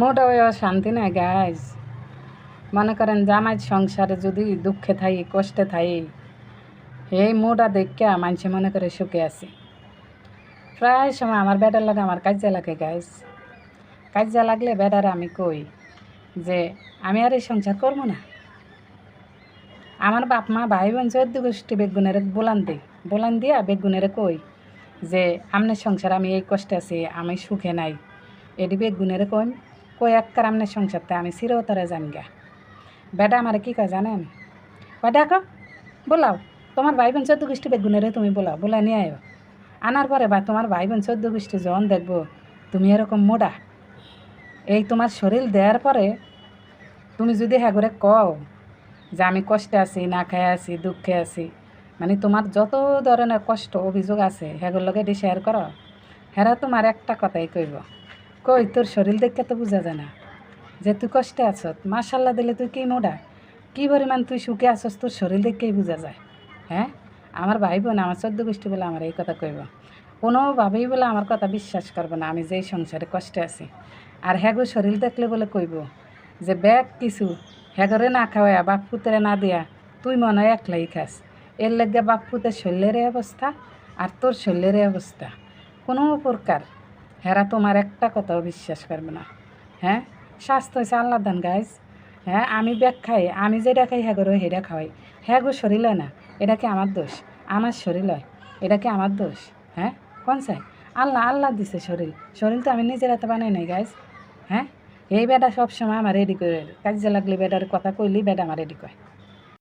মোটা হয়ে শান্তি নাই গাইজ মনে করেন জামাই সংসারে যদি দুঃখে থাই, কষ্টে থাই, এই মোটা দেখা মানুষে মনে করে সুখে আছে। প্রায় সময় আমার বেটার লাগে আমার কাজে লাগে গাইজ কাজে লাগলে বেটার আমি কই যে, আমি আর এই সংসার করব না? আমার বাপ মা ভাই বোন চোদ্দ গোষ্ঠী বেগুনের বোলান দিই বোলান দিয়া বেগুনের কই যে, আমনের সংসার আমি এই কষ্টে আছি, আমি সুখে নাই। এটি বেগুনের কই কই একবার আমনের সংসারতে আমি চিরতরে যান গা বেটা আমার কি কয় জানেন? কয়, দেখো, বোলাও, তোমার ভাই বোন চোদ্দ গোষ্ঠী বেগুনের তুমি বোলাও বোলা নিয়ে আয়ো। আনার পরে বা তোমার ভাই বোন চোদ্দ গোষ্ঠী যখন দেখব, তুমি এরকম মোটা। এই তোমার শরীর দেওয়ার পরে তুমি যদি হ্যাঁ করে কও যে আমি কষ্টে আছি, না খাই আছি, দুঃখে আছি মানে তোমার যত ধরনের কষ্ট, অভিযোগ আছে হেগুর লগে শেয়ার করো, হেরা তোমার একটা কথাই কইব। কই, তোর শরীর দেখে তো বোঝা যায় না। যে তুই কষ্টে আছ মাশাল্লাহ দিলে তুই কি মোটা? কি পরিমাণ তুই সুখে আছস, তোর শরীর দেখেই বোঝা যায়। হ্যাঁ? আমার ভাই বোন, আমার চোদ্দ গোষ্ঠী বলে আমার এই কথা কইব। কোনোভাবেই বলে আমার কথা বিশ্বাস করবে না, আমি যেই সংসারে কষ্টে আছি। আর হ্যাগো শরীর দেখলে বলে কইব যে, ব্যাগ কিছু হ্যাগরে না খাওয়া বাপ পুতরে না দিয়া তুই মনে হয় একলাই খাস। এর লেগে বাপ পুতের শরীরের অবস্থা আর তোর শরীরের অবস্থা। কোনো প্রকার হেরা তোমার একটা কথাও বিশ্বাস করবে না। হ্যাঁ? স্বাস্থ্য হয়েছে আল্লাহ দান গাইজ হ্যাঁ? আমি ব্যাগ খাই, আমি যেটা খাই হ্যাগো হেটা খাওয়াই। হ্যাঁ গো, শরীর হয় না, এটা কি আমার দোষ? আমার শরীর হয় এটা কি আমার দোষ? হ্যাঁ? কোন চাই আল্লাহ আল্লাহ দিছে শরীর। শরীর তো আমি নিজের হাতে বানাই নাই গাইজ হ্যাঁ? এই বেটা সবসময় আমার রেডি করে, কাজে লাগলে বেটার কথা কইলি বেটা আমার রেডি কয়